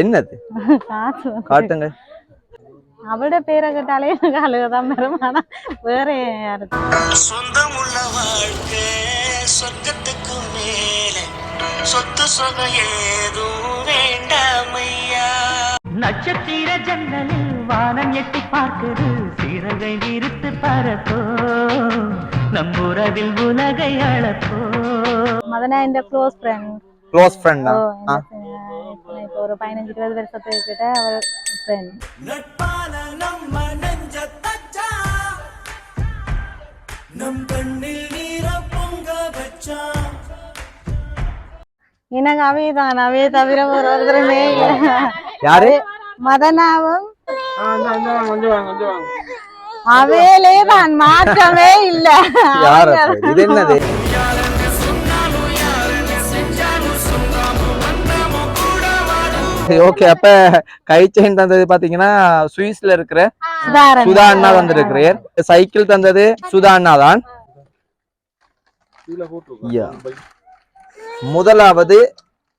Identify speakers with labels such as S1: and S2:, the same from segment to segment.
S1: என்னது? காட்டுங்க.
S2: அவளோட பேரை கேட்டாலே எனக்கு அழுகதான் வரும். ஆனா வேற யாருக்கு
S3: சொந்தமுள்ள வாழ்க்கை சொர்க்கத்துக்கு மேலே. சொத்து சொகம் ஏதும் வேண்டாமையா?
S4: நட்சத்திர ஜன்னலில் வானம் எட்டி பார்க்குது. சீரகை விரித்து பரப்போ நம்முறவில் உலகை அளப்போ?
S2: மதனா இந்த க்ளோஸ் ஃப்ரெண்ட்
S1: க்ளோஸ் ஃப்ரெண்ட்
S2: இப்போ ஒரு பதினஞ்சு இருபது வருஷத்துக்கு கிட்ட அவள் ஃப்ரெண்ட்
S3: நட்பால நம்ம நெஞ்ச தச்சா? நம் கண்ணில் நீர பொங்க வச்சா?
S2: எனக்கு அவே தான்? அவே தவிர ஒரு ஒருத்தருமே
S1: யாரு?
S2: மதனாவும் அவேலே தான் மாற்றமே இல்ல?
S1: இது என்னது? ஓகே அப்ப கை செயின் தந்தது பாத்தீங்கன்னா சுவிஸ்ல இருக்கிற சுதா அண்ணா வந்திருக்கிறேன் சைக்கிள் தந்தது சுதா அண்ணா தான். முதலாவது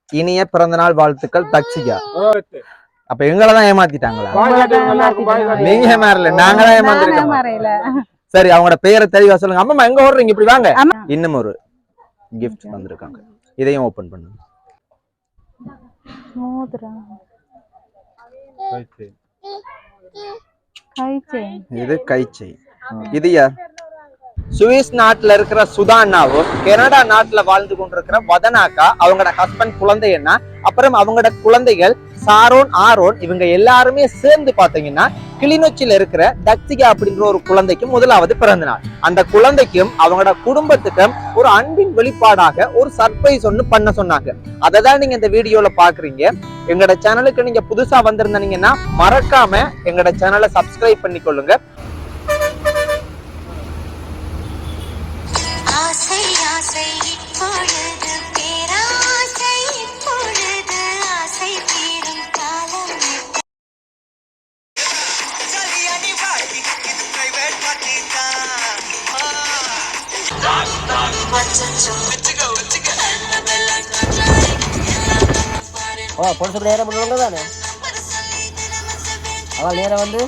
S1: இனிய பிறந்தநாள் வாழ்த்துக்கள் தக்ஷிகா. அப்ப எங்களை தான் ஏமாத்திட்டாங்களா நீங்க ஏமாறல நாங்க தான் சரி அவங்களோட பேரை தெளிவா சொல்லுங்க. அம்மா எங்க ஓடுறீங்க இப்படி வாங்க. இன்னும் ஒரு கிஃப்ட் வந்திருக்காங்க. இதையும் ஓபன் பண்ணுங்க. இது கைச்சை இது யார் சுவிஸ் நாட்டுல இருக்கிற சுதா அண்ணாவும் கனடா நாட்டுல வாழ்ந்து கொண்டிருக்கிற வதனாக்கா அவங்களோட ஹஸ்பண்ட் குழந்தை என்ன அப்புறம் அவங்களோட குழந்தைகள் சாரோன் ஆரோன் இவங்க எல்லாருமே சேர்ந்து பாத்தீங்கன்னா கிளிநொச்சியில இருக்கிற தக்திகா அப்படின்ற ஒரு குழந்தைக்கு முதலாவது பிறந்த நாள் அந்த குழந்தைக்கும் அவங்களோட குடும்பத்துக்கும் ஒரு அன்பின் வெளிப்பாடாக ஒரு சர்ப்ரைஸ் ஒன்று பண்ண சொன்னாங்க. அதை தான் நீங்க இந்த வீடியோல பாக்குறீங்க. எங்களோட சேனலுக்கு நீங்க புதுசா வந்திருந்தீங்கன்னா மறக்காம எங்களோட சேனலை சப்ஸ்கிரைப் பண்ணிக்கொள்ளுங்க.
S5: ஆசை ஆசை இப்பொழுது
S6: ஓ பொலிசுக்கு நேரம் பண்ணுவாங்க தானே அவள் நேரம் வந்து.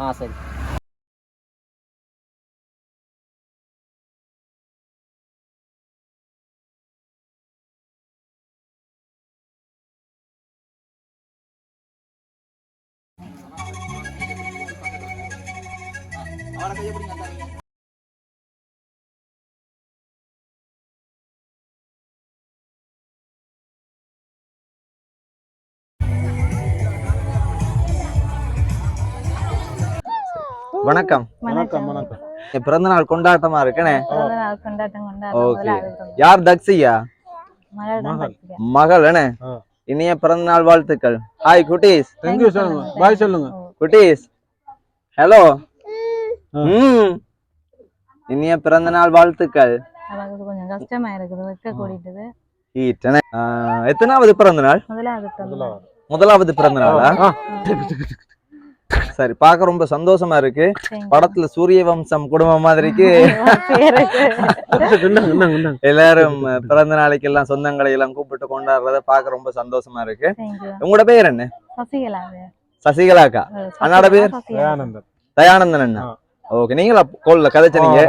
S6: ஆ சரி.
S1: வணக்கம்.
S2: வணக்கம்
S1: என் பிறந்த நாள் கொண்டாட்டமா இருக்கனே? ஓகே. யார் தக்ஷியா?
S2: மகள்
S1: என்ன இனிய பிறந்த நாள் வாழ்த்துக்கள். ஹாய் குட்டீஸ்.
S7: தேங்க்யூ சொல்லுங்க பாய் சொல்லுங்க.
S1: குட்டீஸ். ஹலோ ம். இனிய பிறந்த நாள் வாழ்த்துக்கள்
S2: கொஞ்சம் கஷ்டமா இருக்குது வைக்க
S1: எத்தனாவது பிறந்த நாள்
S2: முதலாவது. பிறந்த நாள்.
S1: சரி பார்க்க ரொம்ப சந்தோஷமா இருக்கு. படத்துல சூரிய வம்சம் குடும்பம் மாதிரிக்கு எல்லாரும் பிறந்த நாளைக்கு எல்லாம் சொந்தங்களை எல்லாம் கூப்பிட்டு கொண்டாடுறத பார்க்க ரொம்ப சந்தோஷமா இருக்கு. உங்களோட பேர் என்ன?
S2: சசிகலா. அது
S1: அண்ணாட பேர்?
S7: தயானந்தன்.
S1: அண்ணா. ஓகே நீங்களா கோல்ல கதைச்சனீங்க.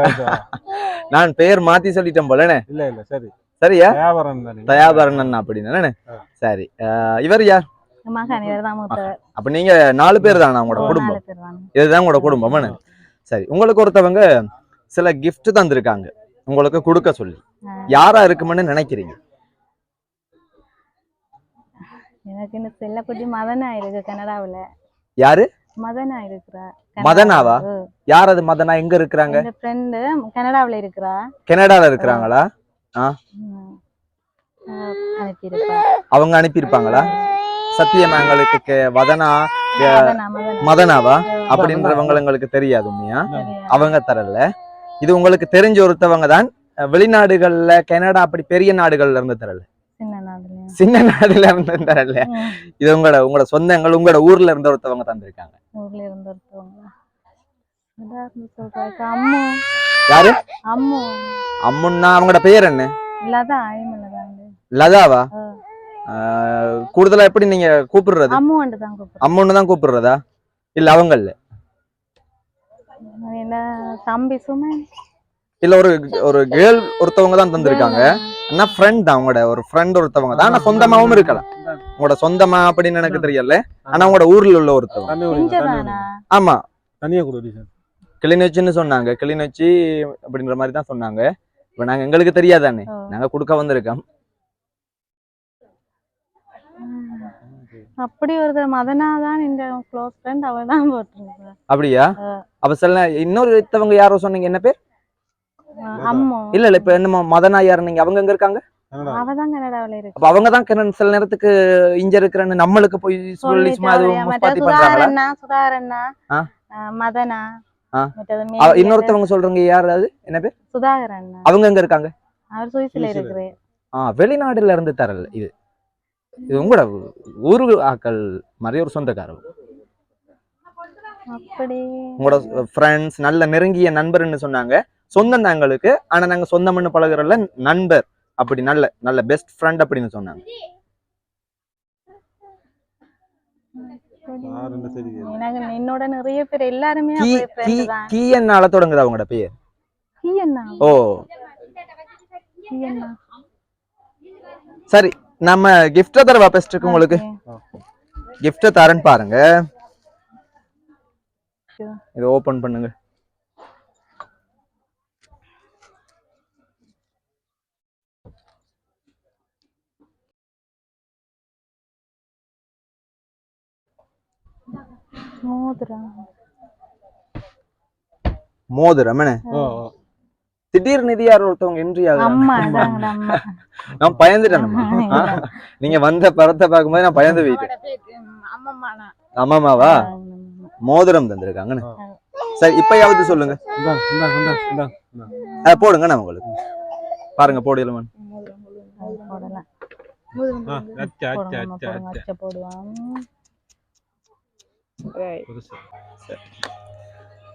S1: நான் பேர் மாத்தி சொல்லிட்டேன் போலனே
S7: இல்ல இல்ல சரி.
S1: சரியா? தயாபரன் அண்ணா அப்படின்னு. சரி ஆஹ், இவர் யார்?
S2: மகன் இவர் தான் மூத்தவர்.
S1: அப்ப நீங்க நாலு பேர் தானா உங்களோட குடும்பம். இதுதான் உங்களோட குடும்பம் என்ன? சரி உங்களுக்கு ஒருத்தவங்க சில gift தந்திருக்காங்க. உங்களுக்கு கொடுக்க சொல்லி. யாரா இருக்கும்னு நினைக்கிறீங்க?
S2: எனக்கு இந்த செல்லக்குட்டி மதனா இருக்கு கனடாவுல.
S1: யாரு?
S2: மதனா இருக்கிறா.
S1: மதனாவா? யார் அது மதனா? எங்க இருக்கிறாங்க?
S2: எங்க ஃப்ரெண்டு கனடாவுல இருக்கிறா.
S1: கனடால இருக்கிறாங்களா? அவங்க அனுப்பியிருப்பாங்களா? சத்தியமங்கலுக்கு கே- வதனா மதனாவா? அப்படின்றவங்க எங்களுக்கு தெரியாது உண்மையா? அவங்க தரல. இது உங்களுக்கு தெரிஞ்ச ஒருத்தவங்க தான். வெளிநாடுகள்ல கனடா அப்படி பெரிய நாடுகள்ல இருந்து தரல.
S2: சின்ன
S1: நாடுல இருந்து தரல. இது உங்களோட உங்களோட சொந்தங்கள் உங்களோட ஊர்ல இருந்த ஒருத்தவங்க தந்திருக்காங்க
S2: ஊர்ல இருந்து
S1: யாரு?
S2: அம்மு.
S1: அம்முன்னா அவங்களோட பேர் என்ன? லதாவா? கூடுதலா எப்படி நீங்க கூப்பிடுறது?
S2: அம்முவண்டு தான் கூப்பிடுறேன்
S1: அம்மன்னு தான் கூப்பிடுறதா? இல்ல அவங்கல்ல
S2: என்ன தம்பி சுமை
S1: இல்ல ஒரு ஒரு கேர்ள் ஒருத்தவங்க தான் தந்திருக்காங்க. ஆனா ஃப்ரெண்ட் தான் உங்களோட ஒரு ஃப்ரெண்ட் ஒருத்தவங்க தான். ஆனா சொந்தமாவும் இருக்கலாம். உங்களோட சொந்தமா அப்படின்னு எனக்கு தெரியல. ஆனா உங்களோட ஊர்ல உள்ள ஒருத்தவங்க. ஆமா.
S7: தண்ணியை குடு டீச்சர்
S1: கிளிநொச்சின்னு சொன்னாங்க. கிளிநொச்சி அப்படின்ற மாதிரி தான் சொன்னாங்க. இப்ப நாங்க எங்களுக்கு தெரியாதானே. நாங்க கொடுக்க வந்திருக்கோம்.
S2: அப்படி ஒரு மதனா தான் இந்த க்ளோஸ் ஃப்ரெண்ட் அவள் தான் போட்டிருக்கா
S1: அப்படியா. அப்ப சொல்ல இன்னொரு ஒருத்தவங்க யாரோ சொன்னீங்க என்ன பேர்?
S2: அம்மு.
S1: இல்ல இல்ல இப்ப என்னமோ மதனா யாரு நீங்க? அவங்க எங்க இருக்காங்க?
S7: என்னடா
S2: அவ தான் கனடாவில் இருக்கு.
S1: அப்ப அவங்க தான் கிரண் சில நேரத்துக்கு இங்க இருக்கிறன்னு நம்மளுக்கு போய் சொல்லி சும்மா அது
S2: மற்ற
S1: பண்றாங்களா?
S2: சுதாரண்ணா மதனா
S1: அவ- இன்னொருத்தவங்க சொல்றவங்க யாராவது? என்ன பேர்?
S2: சுதாகரண்ணா
S1: அவங்க எங்க இருக்காங்க?
S2: அவர் சுவிஸ்ல
S1: ஆ வெளிநாடுல இருந்து தரல இது. இது உங்களோட ஊரு ஆக்கள் மாதிரி ஒரு சொந்தக்காரர்.
S2: அப்படி
S1: உங்களோட ஃப்ரெண்ட்ஸ் நல்ல நெருங்கிய நண்பர்னு சொன்னாங்க. சொந்தம் தான் எங்களுக்கு. ஆனா நாங்க சொந்தம்னு பழகுறல நண்பர் அப்படி நல்ல நல்ல பெஸ்ட் ஃப்ரெண்ட் அப்படின்னு சொன்னாங்க.
S2: என்னோட நிறைய பேர் எல்லாருமே
S1: கீ என்னால தொடங்குதா உங்களோட பேர்
S2: கீ என்ன
S1: ஓ. சரி. நம்ம கிஃப்ட தரவா பெஸ்ட்டுக்கு உங்களுக்கு? கிஃப்ட தரேன்னு பாருங்க. இதை ஓபன் பண்ணுங்க.
S2: மோதிரம்.
S1: மோதிரம் என்ன. திடீர் நிதி யார் ஒருத்தவங்க
S2: அம்மா
S1: நான் பயந்துட்டேன்? நீங்க வந்த படத்தை பார்க்கும்போது நான் பயந்து போயிட்டேன். அம்மாமாவா மோதிரம் தந்திருக்காங்கன்னு. சரி இப்பயாவது சொல்லுங்க.
S7: இந்தா, இந்தா, இந்தா, இந்தா, இந்தா.
S1: அஹ் போடுங்க நான் உங்களுக்கு பாருங்க
S2: போடலாம்.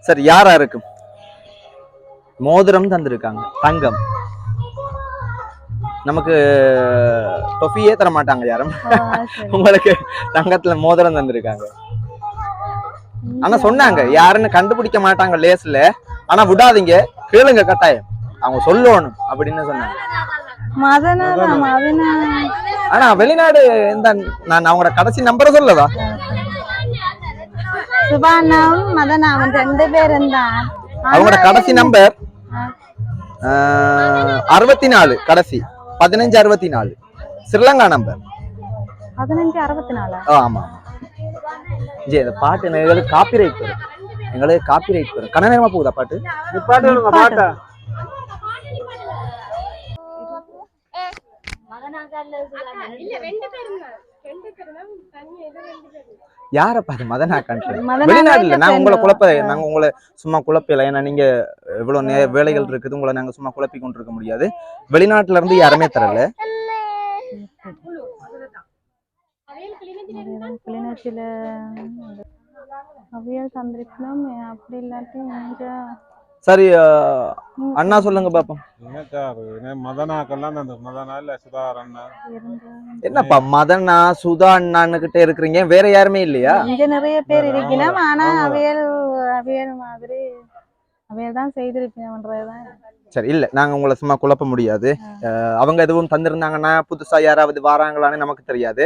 S1: சரி யாரா இருக்கும் மோதிரம் தந்திருக்காங்க தங்கம். நமக்கு டொஃபியே தர மாட்டாங்க யாரும். உங்களுக்கு தங்கத்துல மோதிரம் தந்திருக்காங்க. ஆனா சொன்னாங்க யாருன்னு கண்டுபிடிக்க மாட்டாங்க லேஸ்ல. ஆனா விடாதீங்க கேளுங்க கட்டாயம். அவங்க சொல்லணும் அப்படின்னு சொன்னாங்க. ஆனா வெளிநாடு இந்த நான் அவங்களோட கடைசி நம்பரை சொல்லவா?
S2: சுபானாவும் மதனாவும் ரெண்டு பேரும் தான்.
S1: அவங்களோட கடைசி நம்பர் அறுபத்தி நாலு கடைசி. பதினஞ்சு அறுபத்தி நாலு ஸ்ரீலங்கா நம்பர்
S2: பதினஞ்சு அறுபத்தி நாலா
S1: ஆமா ஜி இந்த பாட்டு எங்களுக்கு காப்பி ரைட் வரும். எங்களுக்கு காப்பி ரைட் வரும். கன நேரமா போகுதா பாட்டு?
S7: பாட்டு பாட்டா.
S1: யார பாரு மதனாக்கான்
S2: மதனா
S1: வெளிநாட்டுல
S2: இல்ல
S1: நாங்க உங்களை. குழப்ப நாங்க உங்களை சும்மா குழப்பல ஏன்னா நீங்க எவ்வளவு நே வேலைகள் இருக்குது. உங்களை நாங்க சும்மா குழப்பி கொண்டு இருக்க முடியாது. வெளிநாட்டுல இருந்து யாருமே தரல.
S2: கிளிநொச்சியில அவியல் தந்திருக்கணும். அப்படி இல்லாட்டி
S1: சரி அண்ணா சொல்லுங்க பாப்போம்.
S7: மதனாக்கெல்லாம் அந்த மதனா இல்ல சுதாகரண்ணா?
S2: இருந்து
S1: என்னப்பா மதனா சுதா அண்ணான்னு கிட்ட இருக்கிறீங்க? வேற யாருமே இல்லையா?
S2: இங்க நிறைய பேர் இருக்கணும் ஆனா. அவியல் அவியல் மாதிரி அவியல் தான் செய்திருக்கணும்ன்றதுதான்
S1: சரி இல்ல நாங்க உங்களை சும்மா குழப்ப முடியாது. அவங்க எதுவும் தந்திருந்தாங்கன்னா புதுசா யாராவது வாராங்களான்னு நமக்கு தெரியாது.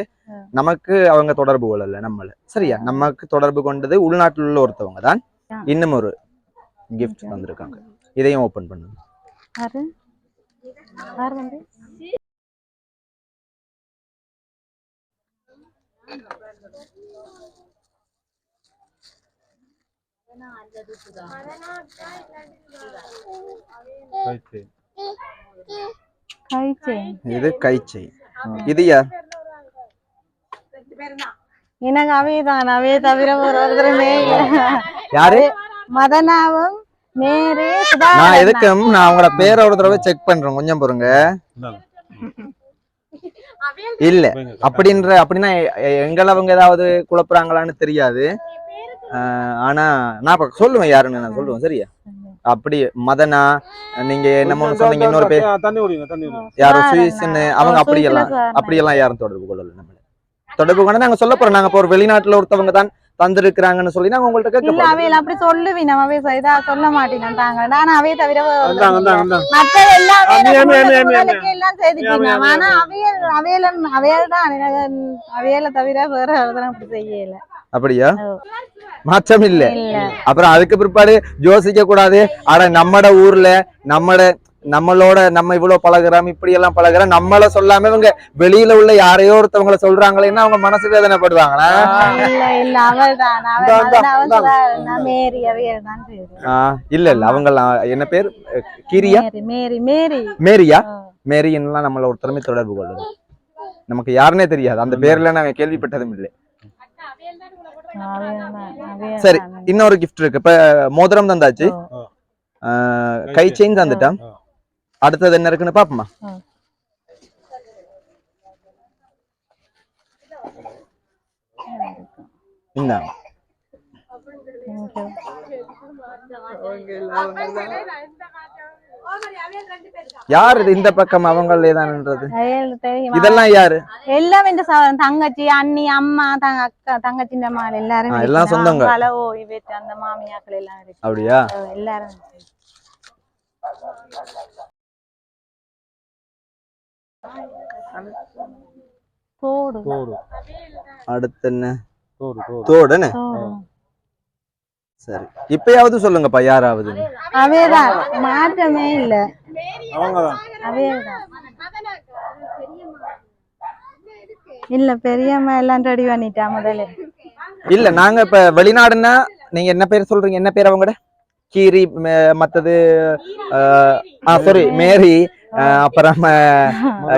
S1: நமக்கு அவங்க தொடர்பு கொள்ளல நம்மள. சரியா? நமக்கு தொடர்பு கொண்டது உள்நாட்டில் உள்ள ஒருத்தவங்க தான். இன்னும் ஒரு கிஃப்ட். தந்திருக்காங்க. இதையும் ஓபன் பண்ணுங்க.
S2: யாரு? யார் வந்து?
S1: இது கைச்சை இது யார்?
S2: எனக்கு அவையே தான் அவையே தவிர ஒரு ஒருத்தருமே இல்ல.
S1: யாரு?
S2: மதனாவும்
S1: நான் எதுக்கும் நான் அவங்களோட பேரை ஒரு தடவை செக் பண்றேன். கொஞ்சம் பொறுங்க. இல்ல. அப்படின்ற அப்படின்னா எ- எ- எங்களை அவங்க ஏதாவது குழப்புறாங்களான்னு தெரியாது. ஆனா நான் சொல்லுவேன் யாருன்னு நான் சொல்லுவேன். சரியா. அப்படி மதனா நீங்க என்னமோ சொன்னீங்க. இன்னொரு பேர்.
S7: இந்த- தண்ணி குடிங்க தண்ணி குடிங்க.
S1: யாரோ
S2: சார்
S1: சுவிஸ்ன்னு
S2: என்ன?
S1: அவங்க அப்படியெல்லாம் அப்படியெல்லாம் யாரும் தொடர்பு கொள்ளல நம்ம தொடர்பு கொண்டு நாங்க சொல்ல போறோம். நாங்க இப்போ ஒரு வெளிநாட்டுல ஒருத்தவங்க தான் தந்திருக்கிறாங்கன்னு சொல்லி நாங்க உங்கள்ட்ட கேட்க
S2: அவையில அப்படி சொல்லுவீங்க நம்ம அவைய இதா சொல்ல மாட்டேங்கிறாங்க நான் அவைய தவிர மற்ற எல்லாம் செய்துட்டீங்க. ஆனா அவையல் அவையல அவையல் தான் அவையல தவிர வேற அப்படி செய்யல.
S1: அப்படியா. மாற்றம் இல்ல
S2: இல்ல.
S1: அப்புறம் அதுக்கு பிற்பாடு யோசிக்க கூடாது ஆனா நம்மட ஊர்ல நம்மட நம்மளோட நம்ம இவ்வளவு பழகுறோம் இப்படி எல்லாம் பழகுறோம் நம்மள சொல்லாம இவங்க வெளியில உள்ள யாரையோ ஒருத்தவங்கள சொல்றாங்களேன்னா அவங்க மனசு வேதனைப்படுவாங்களா?
S2: இல்ல இல்ல
S1: அவங்க என்ன பேர்? கிரியா?
S2: மேரி மேரி மேரி.
S1: மேரியா. மேரியன்லாம் நம்மள ஒருத்தருமே தொடர்பு கொள்ளுது நமக்கு யாருன்னே தெரியாது. அந்த பேர்ல நாங்க கேள்விப்பட்டதும் இல்லை. சரி. இன்னொரு கிஃப்ட் இருக்கு. இப்ப மோதிரம் தந்தாச்சு. கை செயின் தந்துட்டான். அடுத்தது என்ன இருக்குன்னு பாப்போமா யார் இது இந்த பக்கம் அவங்களே தான்ன்றது? இதெல்லாம் யாரு?
S2: எல்லாம் இந்த தங்கச்சி அண்ணி அம்மா தங்க அக்கா தங்கச்சி மாலை எல்லாரும்
S1: எல்லாம். சொந்தங்க.
S2: ஓ இவற்றை அந்த மாமியாக்கள் எல்லாம் இருக்கு.
S1: அப்படியா?
S2: எல்லாரும். தோடு.
S7: தோடு.
S1: அடுத்து என்ன
S7: தோடு தோடு.
S1: தோடுன்னு
S2: தோடு.
S1: சரி. இப்பயாவது சொல்லுங்கப்பா யாராவது.
S2: மாற்றமே இல்ல.
S7: அவங்க
S2: இல்ல பெரியம்மா எல்லாம் ரெடி பண்ணிட்டா முதல்ல.
S1: இல்ல நாங்க இப்ப வெளிநாடுன்னா நீங்க என்ன பேர் சொல்றீங்க? என்ன பேர் அவங்கட கீரி மத்தது ஆ சாரி மேரி. அப்புறம்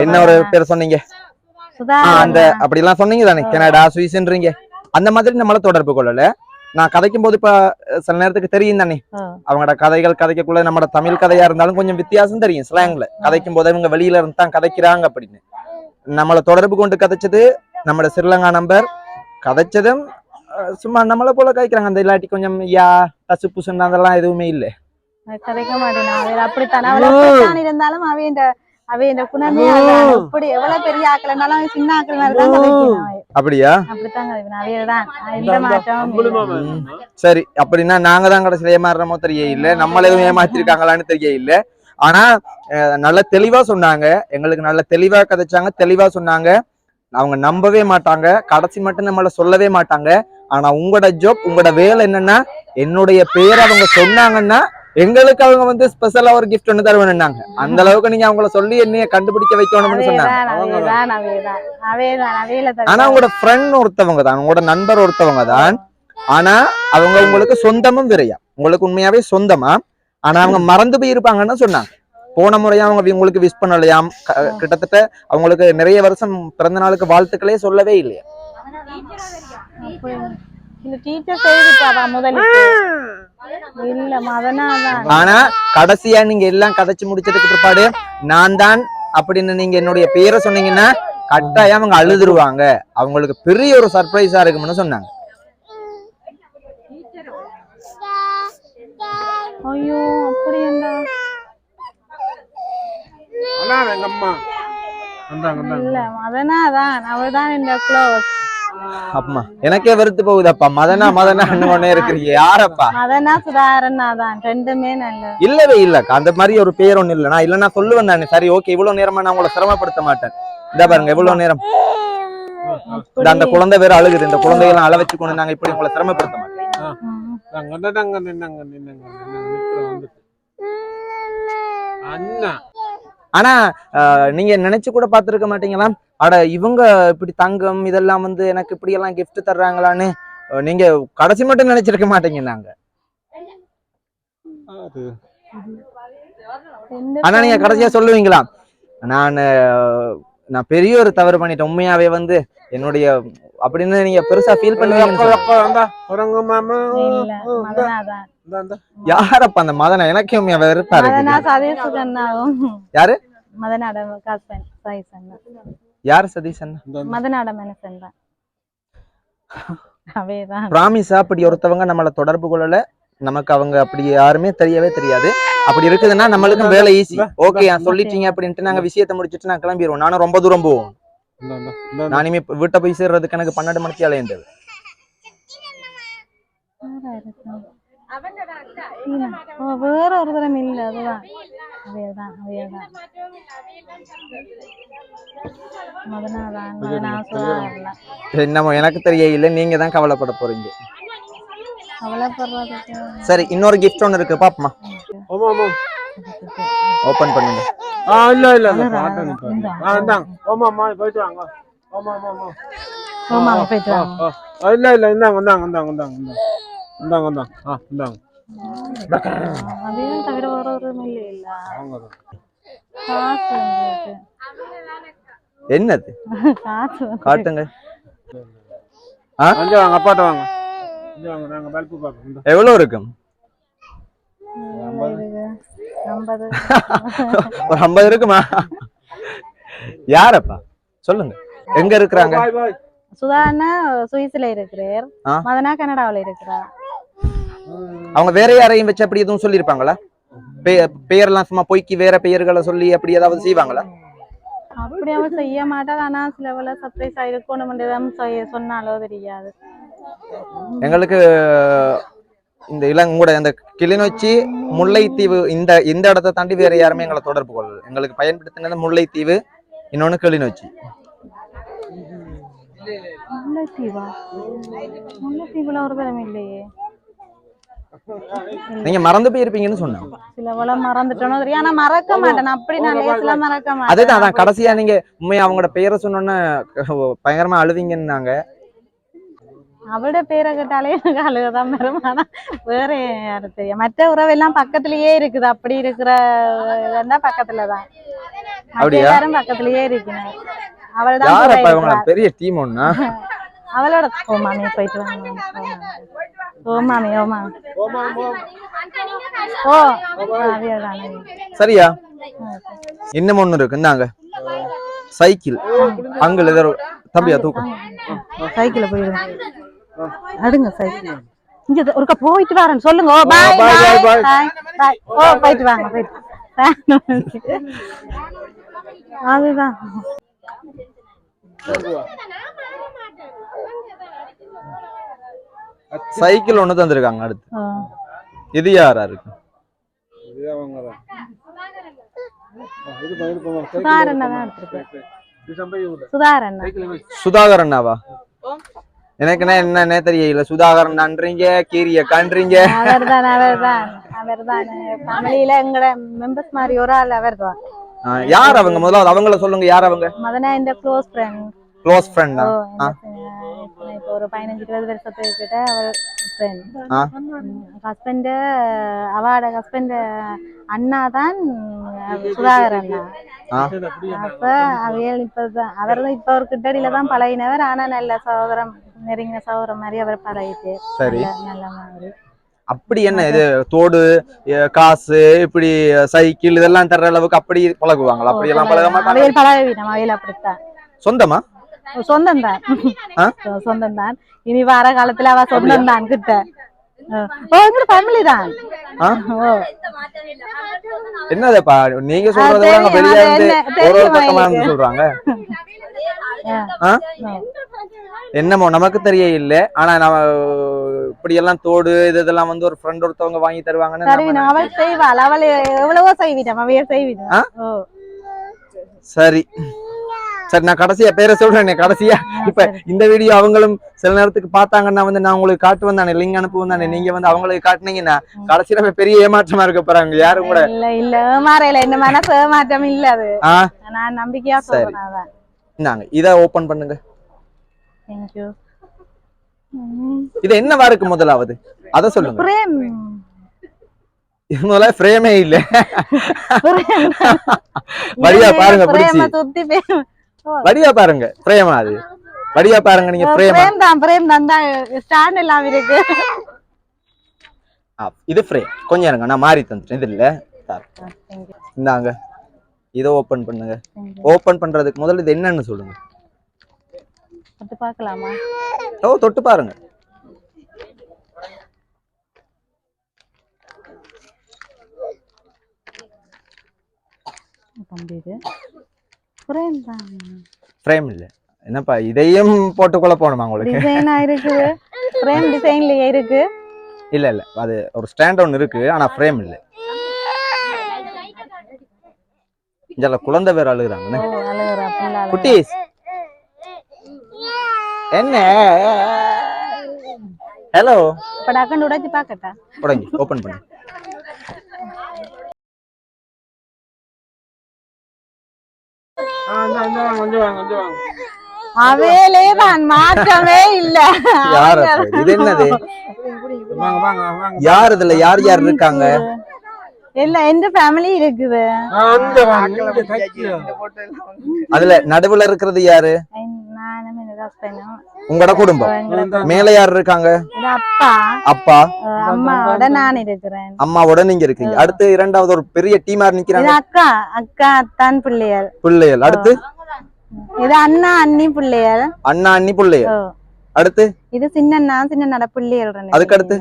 S1: இன்னொரு பேர் சொன்னீங்க. அந்த அப்படிலாம் சொன்னீங்க தானே. கனடா சுவிஸ்ன்றீங்க. அந்த மாதிரி நம்மள தொடர்பு கொள்ளல. நான் கதைக்கும் போது இப்ப சில நேரத்துக்கு தெரியும் தானே. அவங்களோட கதைகள் கதைக்கக்குள்ள நம்ம தமிழ் கதையா இருந்தாலும் கொஞ்சம் வித்தியாசம் தெரியும் ஸ்லாங்ல கதைக்கும் போது இவங்க வெளியில இருந்து தான் கதைக்கிறாங்க அப்படின்னு. நம்மள தொடர்பு கொண்டு கதைச்சது நம்மளோட ஸ்ரீலங்கா நம்பர் கதைச்சதும் சும்மா நம்மள போல கதைக்கிறாங்க. அந்த இல்லாட்டி கொஞ்சம் யா டசு புசுன்னு அதெல்லாம் எதுவுமே இல்ல.
S2: கிடைக்க மாட்டேன் அப்படித்தான். அவள் இருந்தாலும் அவைய அவைய குணமே அதான். இப்படி எவ்வளவு பெரிய ஆக்கள் இருந்தாலும் சின்ன ஆக்கள் மாதிரி தான் கதைக்கணும் அவை.
S1: அப்படியா?
S2: அப்படித்தான் எந்த.
S1: சரி. அப்படின்னா நாங்க தான் கடைசியில ஏமாறுறமோ தெரிய இல்ல நம்மள எதுவும் ஏமாத்திருக்காங்களான்னு தெரிய இல்ல ஆனா நல்ல தெளிவா சொன்னாங்க. எங்களுக்கு நல்ல தெளிவா கதைச்சாங்க. தெளிவா சொன்னாங்க. அவங்க நம்பவே மாட்டாங்க. கடைசி மட்டும் நம்மள சொல்லவே மாட்டாங்க. ஆனா உங்களோட ஜாப் உங்களோட வேலை என்னன்னா என்னுடைய பேர் அவங்க சொன்னாங்கன்னா எங்களுக்கு அவங்க வந்து ஸ்பெஷலா ஒரு கிஃப்ட் ஒன்று தருவேன்னாங்க. அந்த அளவுக்கு நீங்க அவங்கள சொல்லி என்னைய கண்டுபிடிக்க வைக்கணும்னு சொன்னாங்க. ஆனா உங்களோட ஃப்ரெண்ட் ஒருத்தவங்க தான். உங்களோட நண்பர் ஒருத்தவங்க தான். ஆனா அவங்க உங்களுக்கு சொந்தமும் விரையா. உங்களுக்கு உண்மையாவே சொந்தமா? ஆனா அவங்க மறந்து போயிருப்பாங்கன்னு சொன்னாங்க. போன முறையா அவங்க உங்களுக்கு விஷ் பண்ணலையாம் கிட்டத்தட்ட அவங்களுக்கு நிறைய வருஷம் பிறந்த நாளுக்கு வாழ்த்துக்களே சொல்லவே இல்லையா? ஆனா கடைசியா நீங்க எல்லாம் கதைச்சு முடிச்சதுக்கு பிற்பாடு நான் தான் அப்படின்னு நீங்க என்னுடைய பேரை சொன்னீங்கன்னா கட்டாயம் அவங்க அழுதுருவாங்க. அவங்களுக்கு பெரிய ஒரு சர்ப்ரைஸா இருக்கும்னு சொன்னாங்க.
S2: ஐயோ அப்படி என்ன
S7: அதான் எங்க அம்மா வந்தாங்க வந்தாங்க
S2: இல்ல மதனாதான் அவதான் இந்த க்ளோஸ்
S1: அப்பமா எனக்கே வெறுத்து போகுதப்பா. மதனா மதனான்னு ஒன்னே இருக்கிறீங்க. யாரப்பா?
S2: மதனா சுதாரனா தான். ரெண்டுமே நல்ல
S1: இல்லவே இல்லக்கா. அந்த மாதிரி ஒரு பேர் ஒண்ணு இல்ல. நான் இல்ல நான் சொல்லுவேன் தானே சரி ஓகே இவ்வளவு நேரமா நான் உங்களை சிரமப்படுத்த மாட்டேன். இந்த பாருங்க இவ்வளவு நேரம். அந்த குழந்தை வேற அழுகுது. இந்த குழந்தையெல்லாம் அழ வச்சுக்கொண்டு நாங்க இப்படி உங்களை சிரமப்படுத்த மாட்டோம்.
S2: ம்.
S7: நாங்க நின்னாங்க நின்னாங்க நின்னாங்க நின்னாங்க நிக்கிறோம் வந்துட்டு. அண்ணா.
S1: ஆனா ஆஹ், நீங்க நினைச்சு கூட பார்த்திருக்க மாட்டீங்களா அட இவங்க இப்படி தங்கம் இதெல்லாம் வந்து எனக்கு இப்படி எல்லாம் gift தர்றாங்களான்னு நீங்க கடைசி மட்டும் நினைச்சிருக்க மாட்டீங்க நாங்க. ஆனா நீங்க கடைசியா சொல்லுவீங்களா? நான் நான் பெரிய ஒரு தவறு பண்ணிட்டேன். உண்மையாவே வந்து என்னுடைய அப்படின்னு நீங்க பெருசா ஃபீல் பண்ணுவீங்க. யாரப்ப அந்த மதனை? எனக்கே உண்மையா வெறுப்பா இருக்கு யாரு?
S2: மதனாட
S1: யார் சதீஷ் அண்ணா
S7: இந்தா, இந்தா.
S2: மதனாட மனுஷன் தான் அவையதான்
S1: பிராமிஸா அப்படி ஒருத்தவங்க நம்மள தொடர்பு கொள்ளல. நமக்கு அவங்க அப்படி யாருமே தெரியவே தெரியாது. அப்படி இருக்குதுன்னா நம்மளுக்கும் வேலை ஈஸி ஓகே சொல்லிட்டீங்க அப்படின்ட்டு நாங்க விஷயத்தை முடிச்சிட்டு நான் கிளம்பிடுவோம் நானும் ரொம்ப தூரம் போவோம்.
S7: இந்த இந்த இந்த
S1: நான் இனிமே வீட்டை போய் சேர்றதுக்கு எனக்கு பன்னெண்டு மணிக்கு அலையண்டது
S2: ஓ வேற ஒரு தரம் இல்ல அதுதான். மதனா சுதாகரலாம்
S1: என்னமோ எனக்கு தெரியல நீங்க தான் கவலைப்பட போறீங்க. சரி இன்னொரு கிஃப்ட் ஒன்று இருக்கு. பாப்பமா? ஓபன் பண்ணுங்க.
S7: ஆ இல்ல இல்ல இல்ல. ஆ இந்தாங்க போயிட்டு வாங்க. ஆமா ஆமா ஆமா.
S2: போயிட்டு
S7: ஆ,
S2: வாங்க.
S7: இல்ல இல்ல இந்தாங்க இந்தாங்க இந்தாங்க இந்தாங்க. இந்தாங்க இந்தாங்க இந்தாங்க ஆ இந்தாங்க.
S2: அதையும் தவிர வேற ஒரு இல்ல. காசு.
S1: என்னது?
S2: காசு
S1: காட்டுங்க.
S7: அஞ்சு வாங்க அப்பாட்ட வாங்க. இங்க வாங்க நாங்க பல்பு பார்ப்போம். இந்த.
S1: எவ்வளவு இருக்கும்?
S2: இருக்கு. ஐம்பது.
S1: ஒரு ஐம்பது இருக்குமா? யாரப்பா? சொல்லுங்க. எங்க இருக்கிறாங்க?
S7: பாய் பாய்.
S2: சுதாண்ணா சுவிஸ்ல இருக்கிறார்.
S1: ஆ.
S2: மதனா கனடாவுல இருக்கிறார்.
S1: அவங்க வேற யாரையும் வச்சு அப்படி எதுவும் சொல்லியிருப்பாங்களா? பெயர்லாம் சும்மா பொய்க்கு வேற பெயர்களை சொல்லி அப்படி ஏதாவது செய்வாங்களா?
S2: அப்படி அவன் செய்ய மாட்டாள் ஆனா சில வேலை சர்ப்ரைஸ் ஆயிருக்கணும் சொன்னாலோ தெரியாது.
S1: எங்களுக்கு இந்த இளங்கூட இந்த கிளிநொச்சி முல்லைத்தீவு இந்த இந்த இடத்தை தாண்டி வேற யாருமே எங்களை தொடர்பு கொள்ளல. எங்களுக்கு பயன்படுத்தினது முல்லைத்தீவு இன்னொன்னு கிளிநொச்சி.
S2: முல்லைத்தீவா? முல்லைத்தீவுல ஒரு தரம் இல்லையே.
S1: நீங்க மறந்து போயிருப்பீங்கன்னு சொன்னாங்க
S2: சில வேலை மறந்துட்டோனோ தெரியும் ஆனா மறக்க மாட்டேன். அப்படி நான் லேசில மறக்க மாட்டேன்.
S1: அதுதான் அதான். கடைசியா நீங்க உண்மையா அவங்களோட பெயரை சொன்னோன்னே பயங்கரமா அழுவீங்கன்னாங்க.
S2: அவட பேரை கேட்டாலே எனக்கு அழுகதான் வரும் ஆனா வேற யாரு தெரியும். மற்ற உறவெல்லாம் பக்கத்துலயே இருக்குது. அப்படி இருக்கிற பக்கத்துலதான்? எல்லாரும் பக்கத்துலயே இருக்கணும் அவள் தான்
S1: யாரப்பா
S2: கூட
S1: இவங்க
S2: இருக்கிறா.
S1: பெரிய டீம் ஒண்ணா?
S2: அவளோட ஓ மாமி போயிட்டு வாங்க. ஓ மாமி ஓ மாமி ஓ அவியதானே
S1: சரியா? இன்னும் ஒண்ணு இருக்கு. இந்தாங்க. சைக்கிள். அங்குல ஏதோ தம்பியா தூக்கம்
S2: சைக்கிள்ல போயிடும் அடுங்க சைக்கிள். இங்க ஒருக்கா போயிட்டு வரேன். சொல்லுங்க. ஓ பாய்
S7: bye, bye,
S2: பாய்
S7: bye.
S2: பாய் ஓ போயிட்டு வாங்க போயிட்டு அதுதான்.
S1: சைக்கிள் ஒண்ணு தந்திருக்காங்க அடுத்து. இது யாரா இருக்கு?
S7: இது அவங்க தான். ஆ, இது பா, இது பா, சைக்கிள்
S2: சுதாரண்ணா
S7: எடுப்போம்.
S2: தான் எடுத்திருக்கேன்.
S7: சரி, சரி. இது சம்பை இவங்க.
S2: சுதாரண்ணா
S7: சைக்கிள் வை.
S1: சுதாகர் அண்ணாவா? எனக்குன்னா என்னன்னே தெரியல. சுதாகர் நன்றீங்க கீரிய கன்றீங்க.
S2: அவர்தான் அவர்தான் அவர்தான் ஃபேமிலியில எங்கட மெம்பர்ஸ் மாதிரி ஒரு ஆள் அவர்தான்
S1: யார் அவங்க? முதல்ல அவங்கள சொல்லுங்க யார் அவங்க?
S2: மதனா இந்த க்ளோஸ் ஃப்ரெண்ட்
S1: க்ளோஸ் ஃப்ரெண்டா
S2: இப்போ ஒரு பதினஞ்சு இருபது வருஷத்துக்கு கிட்ட அவர் ஃப்ரெண்ட்
S1: ஆ.
S2: ஹஸ்பண்ட் அவாட ஹஸ்பண்ட் அண்ணா தான் சுதாகர் அண்ணா. அப்ப அவையல் இப்பதான். அவர் தான் இப்ப ஒரு கிட்டடியில தான் பழகினவர். ஆனா நல்ல சகோதரம் நெருங்கின சகோதரம் மாதிரி அவர் பழகிட்டு
S1: சரி.
S2: நல்ல- மாதிரி.
S1: அப்படி என்ன இது தோடு காசு இப்படி சைக்கிள் இதெல்லாம் தர்ற அளவுக்கு அப்படி பழகுவாங்களா? அப்படி எல்லாம் பழக மாட்டாங்க
S2: அவையல் பழகினோம் அவையல் அப்படித்தான்.
S1: சொந்தமா?
S2: சொந்தம் தான்? சொந்தம் தான் இனி வார காலத்துல அவ சொந்தம் தான் கிட்ட. ஓ எங்க ஃபேமிலி தான்?
S1: என்னதுப்பா நீங்க சொல்றது வெளியே ஒரு ஒரு பக்கமா. இருந்து சொல்றாங்க.
S2: ஆ?
S1: என்னமோ நமக்கு தெரிய இல்ல ஆனா நம்ம இப்படி எல்லாம் தோடு இது இதெல்லாம் வந்து ஒரு ஃப்ரெண்ட் ஒருத்தவங்க வாங்கி தருவாங்கன்னு
S2: அவள் செய்வாள். அவள் எவ்வளவோ செய்விட்டோம் அவைய? ஓ.
S1: சரி. சரி நான் கடைசியா பேரை சொல்றேன் கடைசியா. இப்ப இந்த வீடியோ அவங்களும் சில நேரத்துக்கு பார்த்தாங்கன்னா வந்து நான் உங்களுக்கு காட்டுவேன் தானே லிங்க் அனுப்புவேன் தானே. நீங்க வந்து அவங்களுக்கு காட்டுனீங்கன்னா கடைசியில பெரிய ஏமாற்றமா இருக்க போறாங்க யாரும் கூட.
S2: இல்ல இல்ல ஏமாறையில என்ன மனசு ஏமாற்றம் இல்ல அது. நான் நம்பிக்கையா. சொல்றேன்
S1: இந்தாங்க இதை ஓபன் பண்ணுங்க.
S2: தேங்க்யூ
S1: இது என்னவா இருக்கு முதலாவது? அத சொல்லுங்க.
S2: பிரேம்
S1: முதல்ல ஃப்ரேமே இல்ல. வடியா பாருங்க பிடிச்சி. வடியா பாருங்க பிரேமா அது. வடியா பாருங்க நீங்க பிரேமா.
S2: தான் பிரேம் தான். ஸ்டாண்ட் எல்லாம் இருக்கு.
S1: இது பிரேம் கொஞ்சம் இருங்க நான் மாறி தந்துட்டேன். இது இல்ல. இந்தாங்க. இதை ஓபன் பண்ணுங்க. ஓபன் பண்றதுக்கு முதல்ல இது என்னன்னு சொல்லுங்க.
S2: தொட்டு பார்க்கலாமா?
S1: ஓ தொட்டு பாருங்க.
S2: தம்பி ஃப்ரேம்
S1: இல்ல. என்னப்பா இதையும் போட்டுக்கொள்ள போகணுமா உங்களுக்கு?
S2: டிசைனா இருக்குது. ஃப்ரேம் டிசைன்லயே இருக்கு.
S1: இல்ல இல்ல. அது ஒரு ஸ்டாண்ட் ஒன்று இருக்கு ஆனா ஃப்ரேம் இல்ல. இதில் குழந்தை பேர் அழுகுறாங்க. குட்டீஸ். என்ன? ஹலோ
S2: இப்ப டக்குன்னு உடைச்சு பாக்கட்டா?
S1: உடங்கி ஓபன் பண்ணு.
S2: அவையிலே தான் மாற்றமே இல்ல.
S1: யார்? இது என்னது?
S7: வாங்க வாங்க வாங்க.
S1: யார் இதுல? யார் யார் இருக்காங்க?
S2: இல்ல எந்த ஃபேமிலி இருக்குது?
S1: அதுல நடுவுல இருக்கிறது யாரு? உங்களோட குடும்பம்? மேல யார் இருக்காங்க?
S2: அப்பா. அம்மாவோட நான் இருக்கிறேன்.
S1: அம்மாவோட நீங்க இருக்கீங்க. அடுத்து இரண்டாவது ஒரு பெரிய டீமா நிக்கிறாங்க?
S2: அக்கா. அக்கா அத்தான் பிள்ளைகள்
S1: பிள்ளைகள் அடுத்து?
S2: இது அண்ணா அண்ணி பிள்ளைகள்
S1: அண்ணா அண்ணி பிள்ளைகள். அடுத்து?
S2: இது சின்னண்ணா சின்னண்ணோட பிள்ளைகள்
S1: அதுக்கு அடுத்து?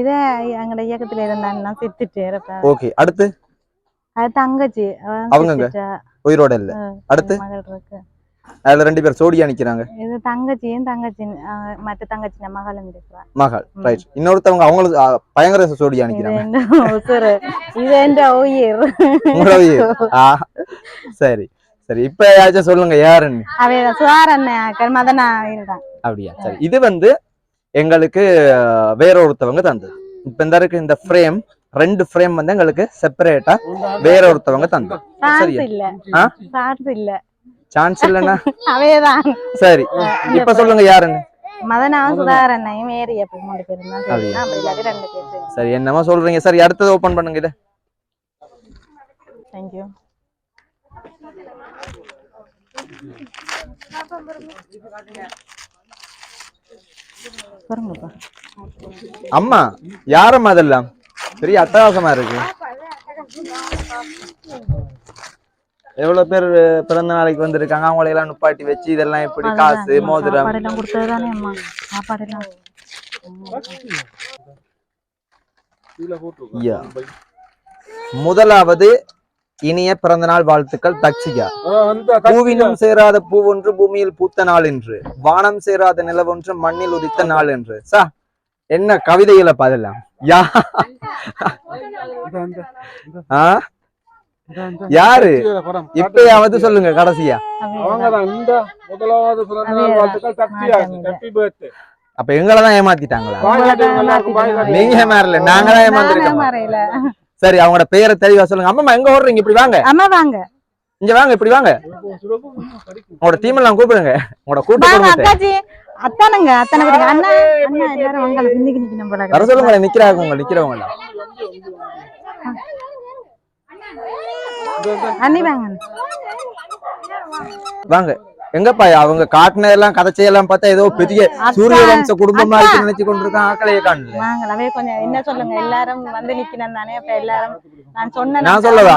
S2: இது எங்கட இயக்கத்துல இருந்த அண்ணா செத்துட்டு
S1: ஓகே. அடுத்து?
S2: அது தங்கச்சி. அவ
S1: அவங்கங்க?
S2: செத்துட்டா.
S1: உயிரோட இல்ல. அடுத்து? அதுல ரெண்டு பேர் சோடியா நிக்கிறாங்க.
S2: இது தங்கச்சியும் தங்கச்சி மற்ற தங்கச்சி மகளும் இருக்கிறா
S1: மகள் ரைட் இன்னொருத்தவங்க அவங்களுக்கு பயங்கர சோடியா நிக்கிறாங்க.
S2: இது எந்த உயிர்.
S1: சரி சரி. இப்ப ஏதாச்சும் சொல்லுங்க யாருன்னு?
S2: அவைய சுவார் அண்ணன் மதனா தான்
S1: அப்படியா சரி. இது வந்து எங்களுக்கு வேற ஒருத்தவங்க தந்தது. இப்ப இந்த இருக்கு இந்த ஃப்ரேம் ரெண்டு ஃப்ரேம் வந்து எங்களுக்கு செப்பரேட்டா வேற ஒருத்தவங்க தந்தது. சரியா?
S2: இல்ல? சான்ஸ் இல்ல
S1: சான்ஸ் இல்லைன்னா?
S2: அவையதான்
S1: சரி இப்ப சொல்லுங்க யாருன்னு.
S2: சுதாகர் அண்ணையும் ஏறி அப்படி மூணு தான் பேர் சேர்ந்து
S1: சரி என்னமோ சொல்றீங்க? சரி அடுத்தது ஓபன் பண்ணுங்க இதை.
S2: தேங்க்யூ பாருங்கப்பா.
S1: அம்மா யாரம்மா அதெல்லாம்? பெரிய அட்டகாசமா இருக்கு. எவ்வளவு பேர் பிறந்த நாளைக்கு வந்திருக்காங்க? அவங்களை எல்லாம் நுப்பாட்டி வச்சு இதெல்லாம் இப்படி காசு மோதிரம். முதலாவது இனிய பிறந்த நாள் வாழ்த்துக்கள் தக்ஷிகா. பூவினும் சேராத பூவொன்று பூமியில் பூத்த நாள் என்று. வானம் சேராத நிலவொன்று மண்ணில் உதித்த நாள் என்று. சா என்ன கவிதைகளை பாதலாம் யா. ஆ? யாரு? இப்பயாவது சொல்லுங்க கடைசியா. அப்ப எங்களை தான் ஏமாத்திட்டாங்களா. நீங்க ஏமாறல நாங்க தான் ஏமாந்துருக்கோம்
S2: மறையில
S1: சரி அவங்களோட பேரை தெளிவா சொல்லுங்க. அம்மா எங்க ஓடுறீங்க? இப்படி வாங்க.
S2: அம்மா வாங்க.
S1: இங்க வாங்க இப்படி வாங்க. உங்களோட டீம் எல்லாம் கூப்பிடுங்க. உங்களோட
S2: அக்காச்சி. அத்தானுங்க அத்தானை பிடிக்கும் அண்ணா அண்ணா எல்லாரும் உங்களை பின்னிக்கு நிக்கணும் போல
S1: வர சொல்லுங்க நிக்கிறாங்க உங்க நிக்கிறவங்க.
S2: அண்ணி வாங்க.
S1: வாங்க. எங்கப்பா அவங்க காட்டினதெல்லாம் கதைச்சையெல்லாம் பார்த்தா ஏதோ பெரிய சூரிய வம்ச குடும்பமா இருக்கு நினைச்சு கொண்டிருக்கான் ஆக்களையே காணல.
S2: வாங்க அவே கொஞ்சம் என்ன சொல்லுங்க? எல்லாரும் வந்து நிக்கணும் தானே? அப்ப எல்லாரும் நான் சொன்ன
S1: நான் சொல்லவா?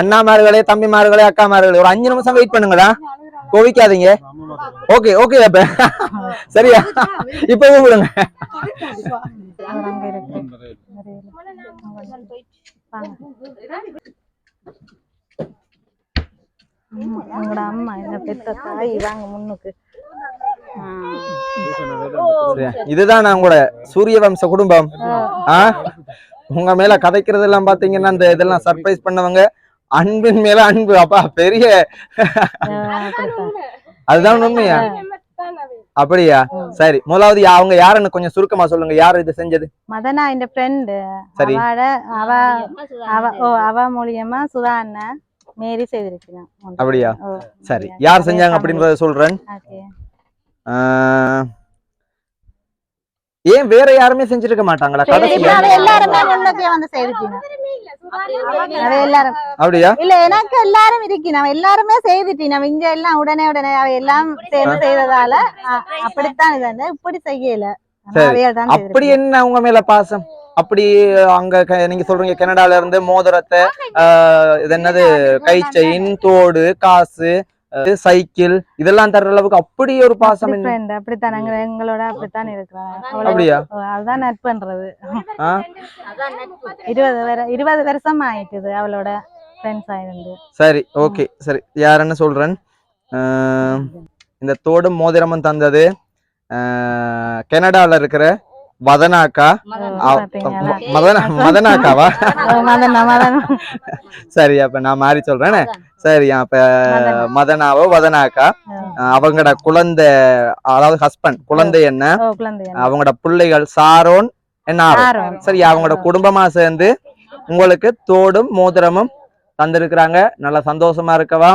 S1: அண்ணாமார்களே தம்பிமார்களே அக்காமார்களே ஒரு அஞ்சு நிமிஷம் வெயிட் பண்ணுங்கடா. கோவிக்காதீங்க. ஓகே ஓகே அப்ப. சரியா? இப்ப கூப்பிடுங்க
S2: உங்களோட அம்மா என்ன பெத்த தாய் வாங்க முன்னுக்கு?
S1: இதுதான் நான் உங்களோட சூரிய வம்ச குடும்பம். ஆ? உங்க மேல கதைக்கிறது எல்லாம் பாத்தீங்கன்னா இந்த இதெல்லாம் சர்ப்ரைஸ் பண்ணவங்க அன்பின் மேல அன்பு. அப்பா பெரிய. அதுதான் உண்மையா? அப்படியா சரி முதலாவது யா- அவங்க யாருன்னு கொஞ்சம் சுருக்கமா சொல்லுங்க யார் இது செஞ்சது
S2: மதனா இந்த ஃப்ரெண்டு
S1: சரி.
S2: அவ அவ ஓ அவ மூலியமா சுதா அண்ணன் மேரி செய்திருக்கிறான்
S1: அப்படியா? சரி? யார் செஞ்சாங்க. அப்படின்றத சொல்றேன்
S2: Okay.
S1: ஆஹ், ஏன் வேற யாருமே செஞ்சிருக்க மாட்டாங்களா? அப்படியா?
S2: இல்ல எனக்கு எல்லாரும் இருக்கணும் எல்லாருமே செய்துட்டீங்க இங்க எல்லாம் உடனே உடனே அவ எல்லாம் சேர்ந்து செய்ததால அப்படித்தான் இது இப்படி செய்யல.
S1: அப்படி. என்ன உங்க மேல பாசம்? அப்படி அங்க க- நீங்க சொல்றீங்க கனடால இருந்து மோதிரத்தை ஆஹ், இது என்னது? கை செயின் தோடு காசு சைக்கிள் இதெல்லாம் தர்ற அளவுக்கு அப்படி ஒரு பாசம்
S2: அப்படித்தான். நாங்க எங்களோட அப்படித்தான் இருக்கிறாங்க அவளோட-
S1: அப்படியா?
S2: அதுதான் நட்புன்றது? இருபது இருபது வருஷம் ஆயிட்டுது அவளோட
S1: சரி ஓகே சரி யாருன்னு சொல்றேன்? ஆஹ் இந்த தோடும் மோதிரமும் தந்தது. ஆஹ் கனடால இருக்கிற வதனாக்கா அவ-
S2: பாத்தீங்களா?
S1: ம- மதனா மதனாக்காவா?
S2: மதன் மதன்.
S1: சரி அப்ப நான் மாறி சொல்றேனே? சரி அப்ப மதனாவோ வதனாக்கா? அவங்களோட குழந்தை அதாவது ஹஸ்பண்ட் குழந்தை என்ன? அவங்களோட பிள்ளைகள் சாரோன் என்ன. சரி அவங்களோட குடும்பமா சேர்ந்து உங்களுக்கு தோடும் மோதிரமும் தந்திருக்கிறாங்க. நல்லா சந்தோஷமா இருக்கவா?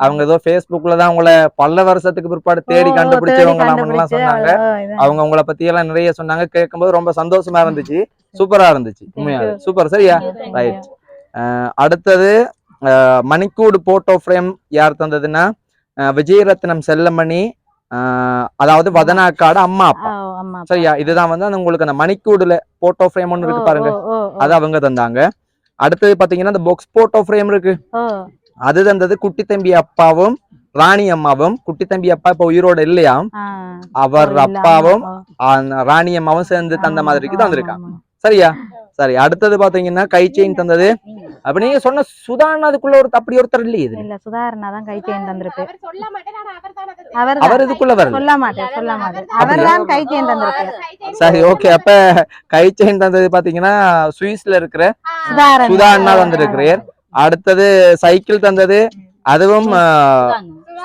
S1: அவங்க ஏதோ Facebookல தான் உங்களை பல வருஷத்துக்கு பிற்பாடு தேடி கண்டுபிடிச்சவங்க எல்லாம் சொன்னாங்க. அவங்க உங்களை பத்தி எல்லாம் நிறைய சொன்னாங்க. கேட்கும்போது ரொம்ப சந்தோஷமா இருந்துச்சு. சூப்பரா இருந்துச்சு. உண்மையாவே. சூப்பர் சரியா. ரைட் அடுத்தது மணிக்கூடு போட்டோ ஃப்ரேம் யார் தந்ததுன்னா விஜயரத்னம் செல்லமணி அதாவது வதனாக்காடு அம்மா அப்பா. சரியா? இதுதான் வந்து அந்த உங்களுக்கு அந்த மணிக்கூடுல போட்டோ ஃப்ரேம் ஒன்று இருக்கு பாருங்க. அது அவங்க தந்தாங்க. அடுத்தது பாத்தீங்கன்னா இந்த பாக்ஸ் போட்டோ ஃப்ரேம் இருக்கு. அது தந்தது குட்டி தம்பி அப்பாவும் ராணி அம்மாவும். குட்டி தம்பி அப்பா இப்ப உயிரோட இல்லையா. அவர் அப்பாவும் ராணி அம்மாவும் சேர்ந்து தந்த
S2: ஆமா,
S1: தந்திருக்காங்க. சரியா? சரி அடுத்தது பாத்தீங்கன்னா கை செயின் தந்தது. அப்ப நீங்க சொன்ன சுதான் அதுக்குள்ள ஒரு அப்படி ஒருத்தர் இல்லையே இது
S2: இல்ல சுதாரணா தான் கை செயின் தந்திருக்கு.
S8: அவர் சொல்ல மாட்டேன் ஆனா அவர் தான் அது-
S2: அவர்
S1: அவர் இதுக்குள்ள வரல.
S2: சொல்ல மாட்டேன் சொல்ல மாட்டேன். அவர் தான் கை செயின் தந்திருக்கு
S1: சரி ஓகே அப்ப கை செயின் தந்தது பாத்தீங்கன்னா சுவிஸ்ல இருக்கிற
S2: சுதாரணா.
S1: சுதா அண்ணா தந்திருக்கிறீர். அடுத்தது சைக்கிள் தந்தது அதுவும் ஆ,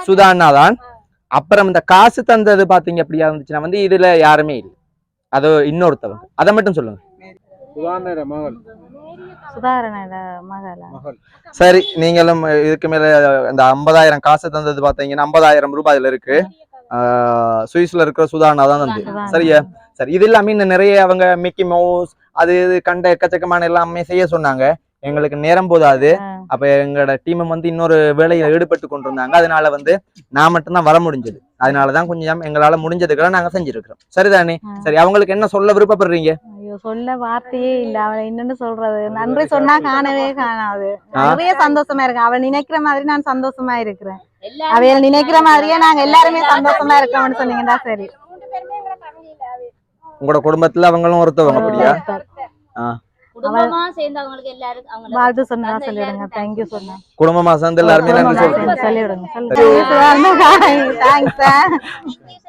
S1: சுதா அண்ணா தான். அப்புறம் இந்த காசு தந்தது பாத்தீங்க அப்படியா இருந்துச்சுன்னா வந்து இதுல யாருமே இல்லை. அது இன்னொருத்தவங்க. அதை மட்டும் சொல்லுங்க. சரி நீங்களும் இதுக்கு மேல இந்த ஐம்பதாயிரம் காசு தந்தது பாத்தீங்கன்னா ஐம்பதாயிரம் ரூபாய் இதுல இருக்கு. சுவிஸ்ல இருக்கிற சுதானா தான் தந்து. சரியா? சரி இது இல்லாம இன்னும் நிறைய அவங்க மிக்கி மவுஸ் அது இது கண்ட எக்கச்சக்கமான எல்லாமே செய்ய சொன்னாங்க. எங்களுக்கு நேரம் போதாது. அப்ப எங்களோட டீம் வந்து இன்னொரு வேலையில ஈடுபட்டு கொண்டிருந்தாங்க. அதனால வந்து நான் மட்டும்தான் வர முடிஞ்சது. அதனாலதான் கொஞ்சம் எங்களால முடிஞ்சதுக்கெல்லாம் நாங்க செஞ்சிருக்கிறோம். சரிதானே. சரி அவங்களுக்கு என்ன சொல்ல விருப்பப்படுறீங்க?
S2: ஐயோ சொல்ல வார்த்தையே இல்ல. அவளை என்னன்னு சொல்றது. நன்றி சொன்னா காணவே காணாது. நிறைய சந்தோஷமா இருக்கு. அவள் நினைக்கிற மாதிரி நான் சந்தோஷமா இருக்கிறேன். அவையல் நினைக்கிற மாதிரியே நாங்க எல்லாருமே சந்தோஷமா இருக்கோம்னு சொன்னீங்கன்னா சரி.
S1: உங்களோட குடும்பத்துல அவங்களும் ஒருத்தவங்க அப்படியா?
S9: குடும்பமா சேர்ந்து அவங்களுக்கு எல்லாருக்கும் அவங்க
S2: வாழ்த்து சொன்னா சொல்லிடுங்க. தேங்க்யூ சொன்னா.
S1: குடும்பமா சேர்ந்து எல்லாருமே நன்றி சொல்றேன்
S2: சொல்லிவிடுங்க சொல்லுங்க. தேங்க்ஸ்